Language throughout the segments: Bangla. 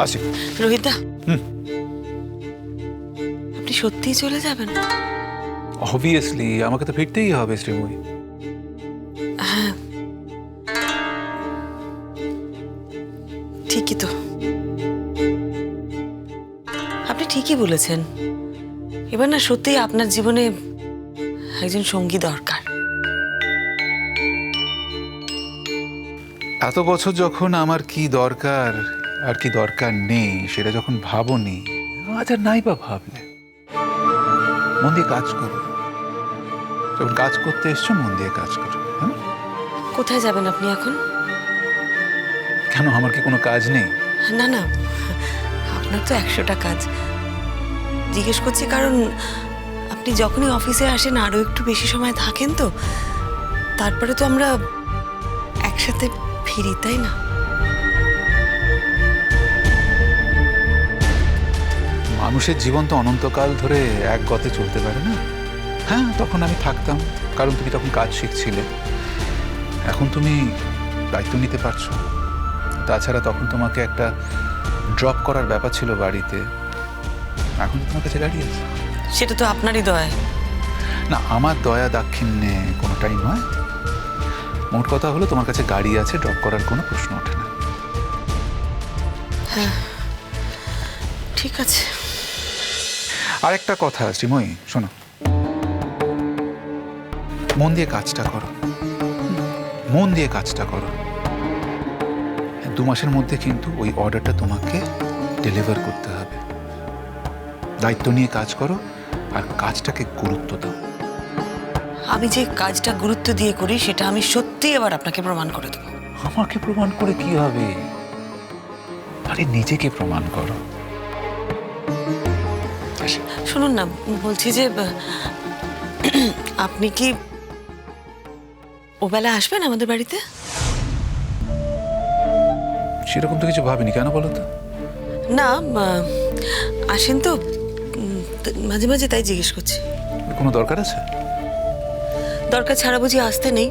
আসি রোহিতদা আপনি সত্যিই চলে যাবেন? অবভিয়াসলি আমাকে তো ফিরতেই হবে শ্রীময়ী। হ্যাঁ। ঠিকই তো। আপনি ঠিকই বলেছেন। এবার না সত্যিই আপনার জীবনে একজন সঙ্গী দরকার। এত বছর যখন আমার কি দরকার আর কি দরকার নেই সেটা যখন ভাবনি আজ আর নাই বা ভাবলে। মন দিয়ে কাজ করো। যখন কাজ করতে এসছো মন দিয়ে কাজ করো হ্যাঁ? কোথায় যাবেন আপনি এখন? কেন আমার কি কোনো কাজ নেই? না না আপনার তো একশোটা কাজ। জিজ্ঞেস করছি কারণ আপনি যখনই অফিসে আসেন আরও একটু বেশি সময় থাকেন তো। তারপরে তো আমরা একসাথে ফিরি তাই না? মানুষের জীবন তো অনন্তকাল ধরে এক গতে চলতে পারে না। হ্যাঁ তখন আমি থাকতাম কারণ তুমি তখন কাজ শিখছিলে। এখন তুমি দায়িত্ব নিতে পারছ। তাছাড়া তখন তোমাকে একটা ড্রপ করার ব্যাপার ছিল বাড়িতে। এখন তোমার কাছে গাড়ি আছে। সেটা তো আপনারই দয়। না আমার দয়া দাক্ষিণ্যে কোনোটাই নয়। মোট কথা হলো তোমার কাছে গাড়ি আছে ড্রপ করার কোনো প্রশ্ন ওঠে না। হ্যাঁ ঠিক আছে। আর একটা কথা শ্রীময়ী শোনো। মন দিয়ে কাজটা করো। মন দিয়ে কাজটা করো। দু মাসের মধ্যে কিন্তু ওই অর্ডারটা তোমাকে ডেলিভার করতে হবে। দায়িত্ব নিয়ে কাজ করো আর কাজটাকে গুরুত্ব দাও। আমি যে কাজটা গুরুত্ব দিয়ে করি সেটা আমি সত্যি এবার আপনাকে প্রমাণ করে দেবো। আমাকে প্রমাণ করে কি হবে? আরে নিজেকে প্রমাণ করো। শুনুন না বলছি যে আপনি কি ওবেলা আসবেন আমাদের বাড়িতে? সেরকম তো কিছু ভাবিনি কেন বলো তো? না আসেন তো মাঝে মাঝে তাই জিজ্ঞেস করছি। কোনো দরকার আছে? দরকার ছাড়া বুঝি আসতে নেই।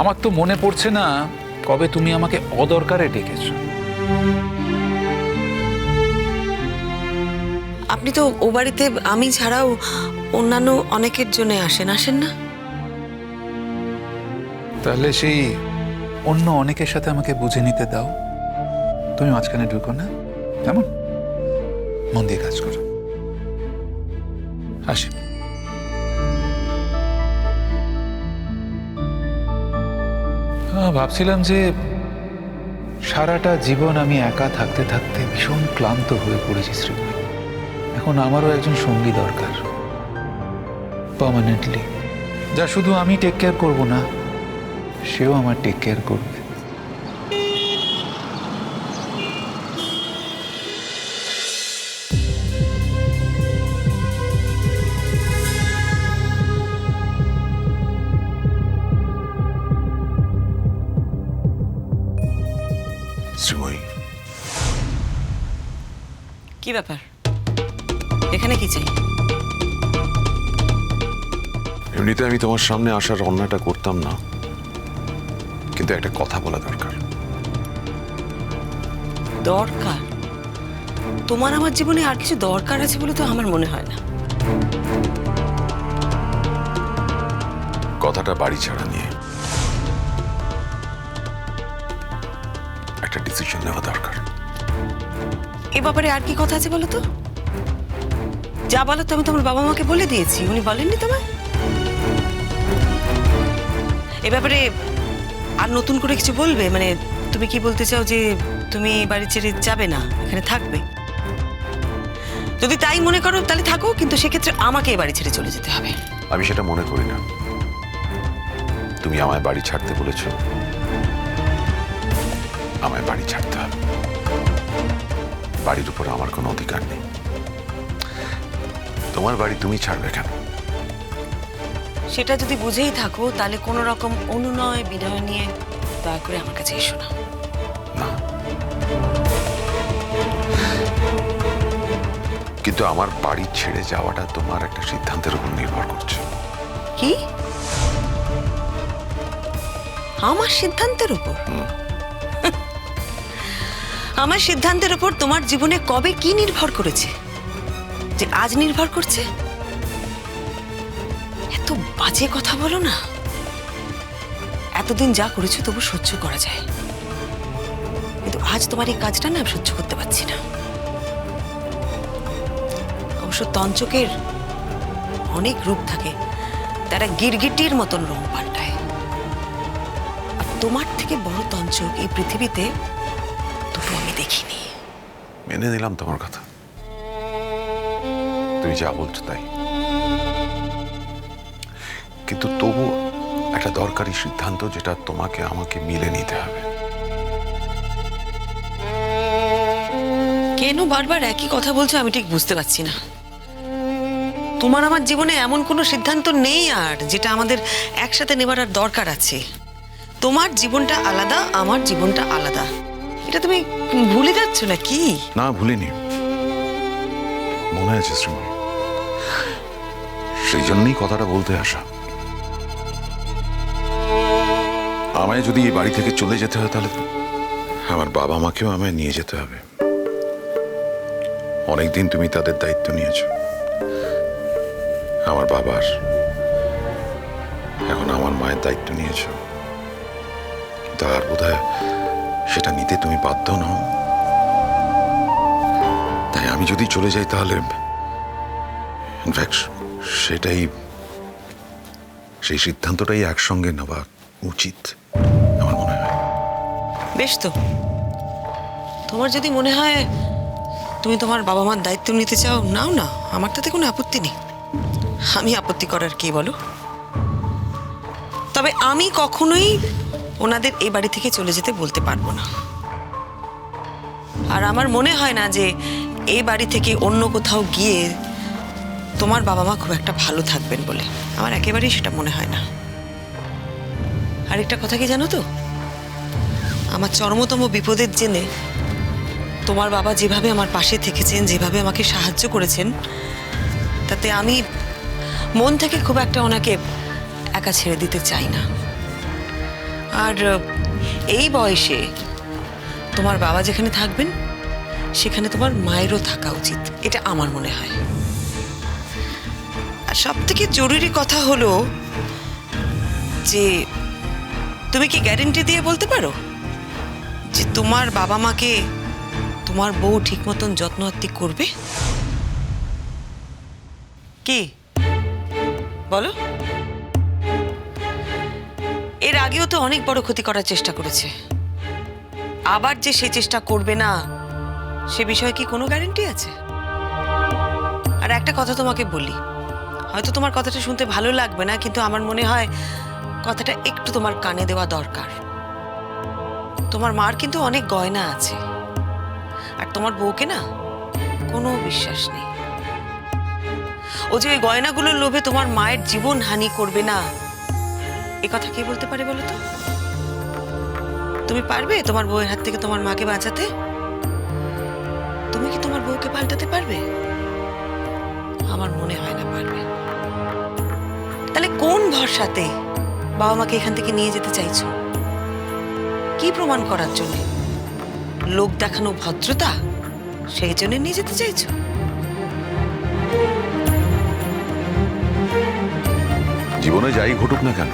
আমার তো মনে পড়ছে না কবে তুমি আমাকে অদরকারে ডেকেছো। আপনি তো ও বাড়িতে, আমি ছাড়াও অন্যান্য অনেকের জন্য আসেন আসেন না? তাহলে সেই অন্য অনেকের সাথে আমাকে বুঝে নিতে দাও। তুমি মাঝখানে ঢুকো না। কেমন? মন দিয়ে কাজ করো। আসি। ভাবছিলাম যে সারাটা জীবন আমি একা থাকতে থাকতে ভীষণ ক্লান্ত হয়ে পড়েছি শ্রীময় এখন আমারও একজন সঙ্গী দরকার। পার্মানেন্টলি যা শুধু আমি টেক কেয়ার করব না সেও আমার টেক কেয়ার করবে। কি ব্যাপার? এখানে কি চাই এমনিতে আমি তোমার সামনে আসার অন্যটা করতাম না। কিন্তু একটা কথা বলা দরকার। দরকার? তোমার আমার জীবনে আর কিছু দরকার আছে বলে তো আমার মনে হয় না। কথাটা বাড়ি ছাড়া নিয়ে একটা ডিসিশন নেওয়া দরকার। এ ব্যাপারে আর কি কথা আছে বলো তো? যা বলো তো আমি তোমার বাবা মাকে বলে দিয়েছি, উনি বলেননি তোমায়? এ ব্যাপারে আর নতুন করে কিছু বলবে? মানে তুমি কি বলতে চাও যে তুমি বাড়ি ছেড়ে যাবে না, এখানে থাকবে? যদি তাই মনে করো, তাহলে থাকো, কিন্তু সেক্ষেত্রে আমাকে বাড়ি ছেড়ে চলে যেতে হবে। আমি সেটা মনে করি না। তুমি আমায় বাড়ি ছাড়তে বলেছ। আমায় বাড়ি ছাড়তে হবে। বাড়ির উপর আমার কোনো অধিকার নেই। তোমার বাড়ি তুমি ছাড়বে কেন? সেটা যদি বুঝেই থাকো তাহলে কোনো রকম অনুনয় বিনয় নিয়ে দয়া করে আমার কাছে এসো না। কিন্তু আমার বাড়ি ছেড়ে যাওয়াটা তোমার একটা সিদ্ধান্তের উপর নির্ভর করছে। কি? আমার সিদ্ধান্তের উপর? আমার সিদ্ধান্তের ওপর তোমার জীবনে কবে কি নির্ভর করেছে? যে আজ নির্ভর করছে? এত বাজে কথা বলো না। এতদিন যা করেছ তবু সহ্য করা যায়। কিন্তু আজ তোমার এই কাজটা না আমি সহ্য করতে পারছি না। অবশ্য তঞ্চকের অনেক রূপ থাকে। তারা গিরগিটির মতন রং পাল্টায়। আর তোমার থেকে বড় তঞ্চক এই পৃথিবীতে দুটো আমি দেখিনি। মেনে নিলাম তোমার কথা। তুমি যা বলছো তাই। কিন্তু তবু একটা দরকারি সিদ্ধান্ত যেটা তোমাকে আমাকে মিলে নিতে হবে। কেন বারবার একই কথা বলছো আমি ঠিক বুঝতে পারছি না। তোমার আমার জীবনে এমন কোনো সিদ্ধান্ত নেই আর যেটা আমাদের একসাথে নেবার আর দরকার আছে। তোমার জীবনটা আলাদা আমার জীবনটা আলাদা। এটা তুমি ভুলে যাচ্ছ না কি না ভুলিনি। মনে আছে শ্রীমণি? সেই জন্যই কথাটা বলতে আসা। আমায় যদি এই বাড়ি থেকে চলে যেতে হয় তাহলে আমার বাবা মাকেও আমায় নিয়ে যেতে হবে। অনেকদিন তুমি তাদের দায়িত্ব নিয়েছো। আমার বাবার এখন আমার মায়ের দায়িত্ব নিয়েছো। কিন্তু আর বোধহয় সেটা নিতে তুমি বাধ্য নও। আমি যদি চলে যাই তাহলে সেটাই, সেই সিদ্ধান্তটাই একসঙ্গে নেওয়া উচিত, আমার মনে হয়। বেশ তো। তোমার যদি মনে হয় তুমি তোমার বাবা মার দায়িত্ব নিতে চাও, নাও না, আমার তাতে কোনো আপত্তি নেই। আমি আপত্তি করার কি বলো? তবে আমি কখনোই ওনাদের এই বাড়ি থেকে চলে যেতে বলতে পারব না। আর আমার মনে হয় না যে এই বাড়ি থেকে অন্য কোথাও গিয়ে তোমার বাবা মা খুব একটা ভালো থাকবেন বলে। আমার একেবারেই সেটা মনে হয় না। আরেকটা কথা কি জানো তো? আমার চরমতম বিপদের জেনে তোমার বাবা যেভাবে আমার পাশে থেকেছেন, যেভাবে আমাকে সাহায্য করেছেন, তাতে আমি মন থেকে খুব একটা ওনাকে একা ছেড়ে দিতে চাই না। আর এই বয়সে তোমার বাবা যেখানে থাকবেন সেখানে তোমার মায়েরও থাকা উচিত, এটা আমার মনে হয়। আর সব থেকে জরুরি কথা হলো যে, তুমি কি গ্যারেন্টি দিয়ে বলতে পারো? যে তোমার বাবা মাকে তোমার বউ ঠিক মতন যত্ন আত্তি করবে? কি? বলো। এর আগেও তো অনেক বড় ক্ষতি করার চেষ্টা করেছে। আবার যে সে চেষ্টা করবে না সে বিষয়ে কি কোনো গ্যারেন্টি আছে? আর একটা কথা তোমাকে বলি। হয়তো তোমার কথাটা শুনতে ভালো লাগবে না, কিন্তু আমার মনে হয় কথাটা একটু তোমার কানে দেওয়া দরকার। তোমার মার কিন্তু অনেক গয়না আছে। আর তোমার বউকে না কোনো বিশ্বাস নেই। ও যে ওই গয়নাগুলোর লোভে তোমার মায়ের জীবন হানি করবে না, এ কথা কে বলতে পারে বলো তো? তুমি পারবে তোমার বউয়ের হাত থেকে তোমার মাকে বাঁচাতে? তুমি কি তোমার বউকে পাল্টাতে পারবে? আমার মনে হয় না পারবে। তাহলে কোন ভরসাতে বাবা মাকে এখান থেকে নিয়ে যেতে চাইছো? কি প্রমাণ করার জন্য? লোক দেখানো ভদ্রতা? সেই জন্য নিয়ে যেতে চাইছো? জীবনে যাই ঘটুক না কেন,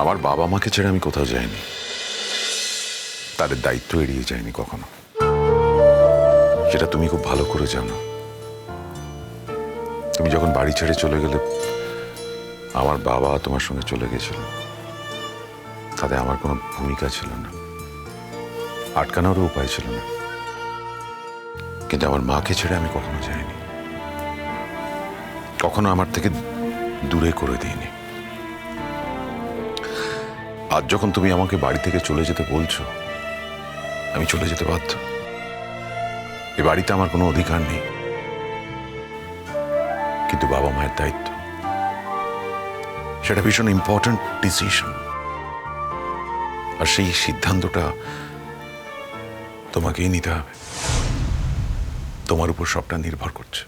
আমার বাবা মাকে ছেড়ে আমি কোথাও যাইনি। তাদের দায়িত্ব এড়িয়ে যায়নি কখনো। সেটা তুমি খুব ভালো করে জানো। তুমি যখন বাড়ি ছেড়ে চলে গেলে, আমার বাবা তোমার সঙ্গে চলে গেছিল। তাতে আমার কোনো ভূমিকা ছিল না। আটকানোরও উপায় ছিল না। কিন্তু আমার মাকে ছেড়ে আমি কখনো যাইনি। কখনো আমার থেকে দূরে করে দিইনি। আজ যখন তুমি আমাকে বাড়ি থেকে চলে যেতে বলছো আমি চলে যেতে বাধ্য। এ বাড়িতে আমার কোনো অধিকার নেই। কিন্তু বাবা মায়ের দায়িত্ব। সেটা ভীষণ ইম্পর্ট্যান্ট ডিসিশন আর সেই সিদ্ধান্তটা তোমাকেই নিতে হবে। তোমার উপর সবটা নির্ভর করছে।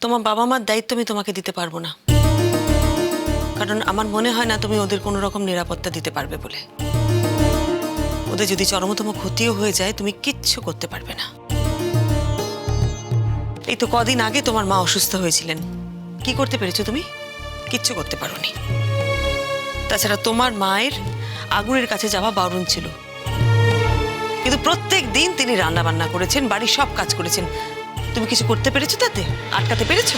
তোমার বাবা মার দায়িত্ব আমি তোমাকে দিতে পারব না। কারণ আমার মনে হয় না তুমি ওদের কোনো রকম নিরাপত্তা দিতে পারবে বলে। ওদের যদি চরমতম ক্ষতিও হয়ে যায়, তুমি কিচ্ছু করতে পারবে না। এই তো কদিন আগে তোমার মা অসুস্থ হয়েছিলেন। কি করতে পেরেছ তুমি? কিচ্ছু করতে পারোনি। তাছাড়া তোমার মায়ের আগুনের কাছে যাওয়া বারণ ছিল। কিন্তু প্রত্যেক দিন তিনি রান্না বান্না করেছেন, বাড়ির সব কাজ করেছেন। তুমি কিছু করতে পেরেছ তাতে? আটকাতে পেরেছ?